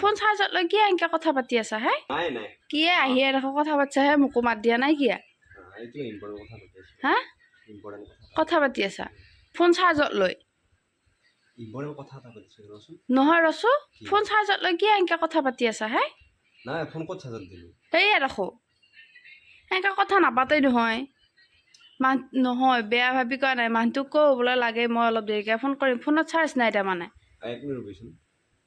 phone চাৰ্জত লৈ কিয় এনেকে কথা পাতি আছা হে কিয়ে আহি এডোখৰ কথা পাতিছা হে মোকো মাত দিয়া নাই কিয়া হা কথা পাতি আছা ফোন চাৰ্জত লৈ নহয় ৰচোন ফোন চাৰ্জত লৈ কিয় এনেকে কথা পাতি আছা হে সেয়ে ৰখো এনেকে কথা নাপাতেই নহয় মান নহয় বেয়া ভাবি কোৱা নাই মানুহটোক কওঁ বোলে লাগে মই অলপ দেৰিকৈ ফোন কৰিম ফোনত চাৰ্জ নাই তাৰমানে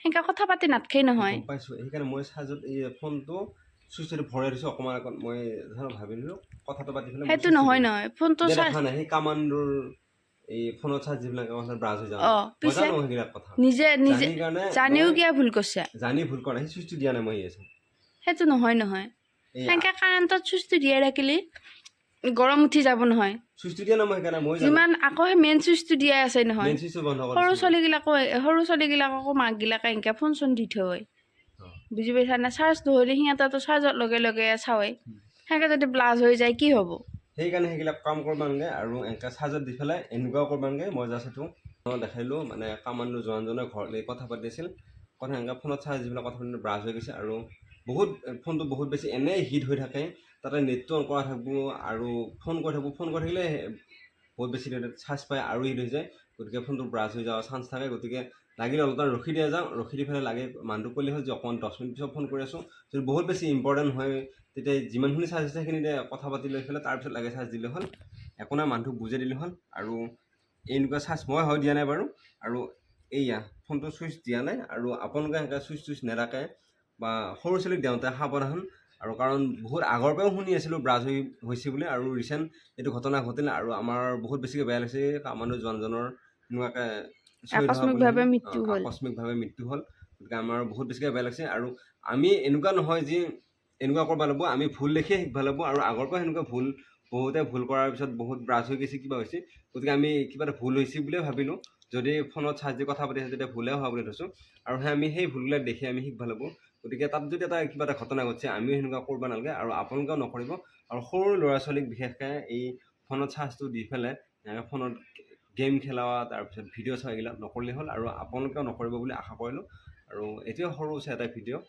সেনেকৈ কথা পাতি নাথকেই নহয় পাইছোঁ সেইকাৰণে মই চাৰ্জত এই ফোনটো চুইচটো ভৰাই দিছোঁ অকণমান আগত মই ধৰক ভাবিলোঁ কথাটো পাতি পেলাই সেইটো নহয় নহয় ফোনটো চাৰ্জ নাই সেই কামাণ্ডোৰ এই ফোনত চাৰ্জ যিবিলাক আমাৰ ব্ৰাছ হৈ যায় অঁ পিছে কথা নিজে নিজে জানিও কিয় ভুল কৰিছে জানি ভুল কৰা সেই চুইচটো দিয়া নাই মই আছোঁ সেইটো নহয় নহয় সেনেকৈ কাৰেণ্টত চুইচটো দিয়াই থাকিলে গৰম উঠি যাব নহয় দেখিলো মানে কাম মানুহ যোৱা যোনে ঘৰলৈ কথা পাতিছিল কথা এনেকৈ ফোনত চাৰ্জ যিবিলাক কথা ব্ৰাছ হৈ গৈছে আৰু বহুত ফোনটো বহুত বেছি এনেই হিট হৈ থাকে তাতে নেটটো অন কৰা থাকিব আৰু ফোন কৰি থাকিব ফোন কৰি থাকিলে বহুত বেছি চাৰ্জ পায় আৰু হিট হৈ যায় গতিকে ফোনটো ব্ৰাছ হৈ যোৱাৰ চান্স থাকে গতিকে লাগিলে অলপমান ৰখি দিয়া যাওঁ ৰখি দি পেলাই লাগে মানুহটো ক'লে হ'ল যে অকণমান দহ মিনিট পিছত ফোন কৰি আছোঁ যদি বহুত বেছি ইম্পৰ্টেণ্ট হয় তেতিয়া যিমানখিনি চাৰ্জ আছে সেইখিনি কথা পাতি লৈ পেলাই তাৰপিছত লাগে চাৰ্জ দিলে হ'ল একো নাই মানুহটোক বুজাই দিলে হ'ল আৰু এনেকুৱা চাৰ্জ মই হয় দিয়া নাই বাৰু আৰু এইয়া ফোনটো চুইচ দিয়া নাই আৰু আপোনালোকে এনেকৈ চুইচ টুইচ নেৰাকে বা সৰু ছোৱালীক দেওঁতে সাৱধান আৰু কাৰণ বহুত আগৰ পৰাও শুনি আছিলোঁ ব্ৰাছ হৈ হৈছে বুলি আৰু ৰিচেণ্ট এইটো ঘটনা ঘটিল আৰু আমাৰ বহুত বেছিকৈ বেয়া লাগিছে কামাণ্ডো জোৱানজনৰ এনেকুৱাকৈ আকস্মিকভাৱে মৃত্যু হ'ল আকস্মিকভাৱে মৃত্যু হ'ল গতিকে আমাৰ বহুত বেছিকৈ বেয়া লাগিছে আৰু আমি এনেকুৱা নহয় যে এনেকুৱা কৰিব লাগিব আমি ভুল দেখিয়ে শিকিব লাগিব আৰু আগৰ পৰা সেনেকুৱা ভুল বহুতে ভুল কৰাৰ পিছত বহুত ব্ৰাছ হৈ গৈছে কিবা হৈছে গতিকে আমি কিবা এটা ভুল হৈছে বুলিয়ে ভাবিলোঁ যদি ফোনত চাৰ্জ দি কথা পাতি আছে তেতিয়া ভুলে হোৱা বুলি ধৰিছোঁ আৰু সেই আমি সেই ভুলবিলাক দেখি আমি শিকিব লাগিব গতিকে তাত যদি এটা কিবা এটা ঘটনা ঘটিছে আমিও সেনেকুৱা কৰিব নালাগে আৰু আপোনালোকেও নকৰিব আৰু সৰু ল'ৰা ছোৱালীক বিশেষকৈ এই ফোনত চাৰ্জটো দি পেলাই ফোনত গেম খেলা তাৰপিছত ভিডিঅ' চোৱা এইবিলাক নকৰিলেই হ'ল আৰু আপোনালোকেও নকৰিব বুলি আশা কৰিলোঁ আৰু এতিয়াও সৰু চাই এটা ভিডিঅ'